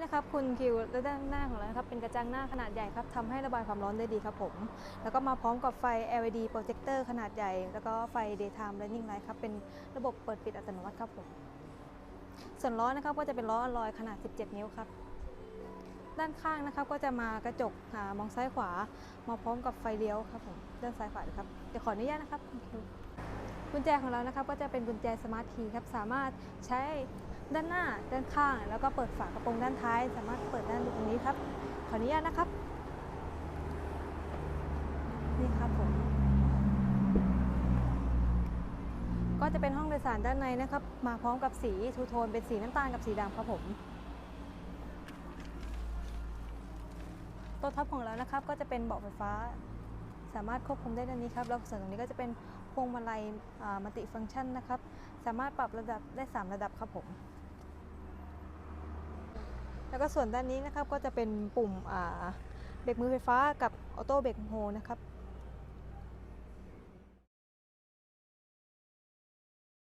นี่นะครับคุณคิวและด้านหน้าของเรานะครับเป็นกระจังหน้าขนาดใหญ่ครับทำให้ระบายความร้อนได้ดีครับผม แล้วก็มาพร้อมกับไฟ LED projector ขนาดใหญ่ แล้วก็ไฟ daytime running light ครับเป็นระบบเปิดปิดอัตโนมัติครับผม ส่วนล้อนะครับก็จะเป็นล้ออลลอยขนาด 17 นิ้วครับ ด้านข้างนะครับก็จะมากระจกอมองซ้ายขวามาพร้อมกับไฟเลี้ยวครับผมด้านซ้ายขวาเลยครับเดี๋ยวขออนุญาตนะครับกุญแจของเรานะครับก็จะเป็นกุญแจสมาร์ทคีย์ครับสามารถใช้ด้านหน้าด้านข้าง แล้วก็เปิดฝากระโปรงด้านท้าย สามารถเปิดด้านตรงนี้ครับขออนุญาตนะครับนี่ครับผมก็จะเป็นห้องโดยสารด้านในนะครับ มาพร้อมกับสีทูโทนเป็นสีน้ำตาลกับสีดำครับผม ตัวท็อปของเรานะครับก็จะเป็นเบาะไฟฟ้า สามารถควบคุมได้ด้านนี้ครับแล้วส่วนตรงนี้ก็จะเป็นพวงมาลัยมัลติฟังก์ชันนะครับ สามารถปรับระดับได้ 3 ระดับครับผมแล้วก็ส่วนด้านนี้นะครับก็จะเป็นปุ่มเบรกมือไฟฟ้ากับออโต้เบรกโฮนะครับ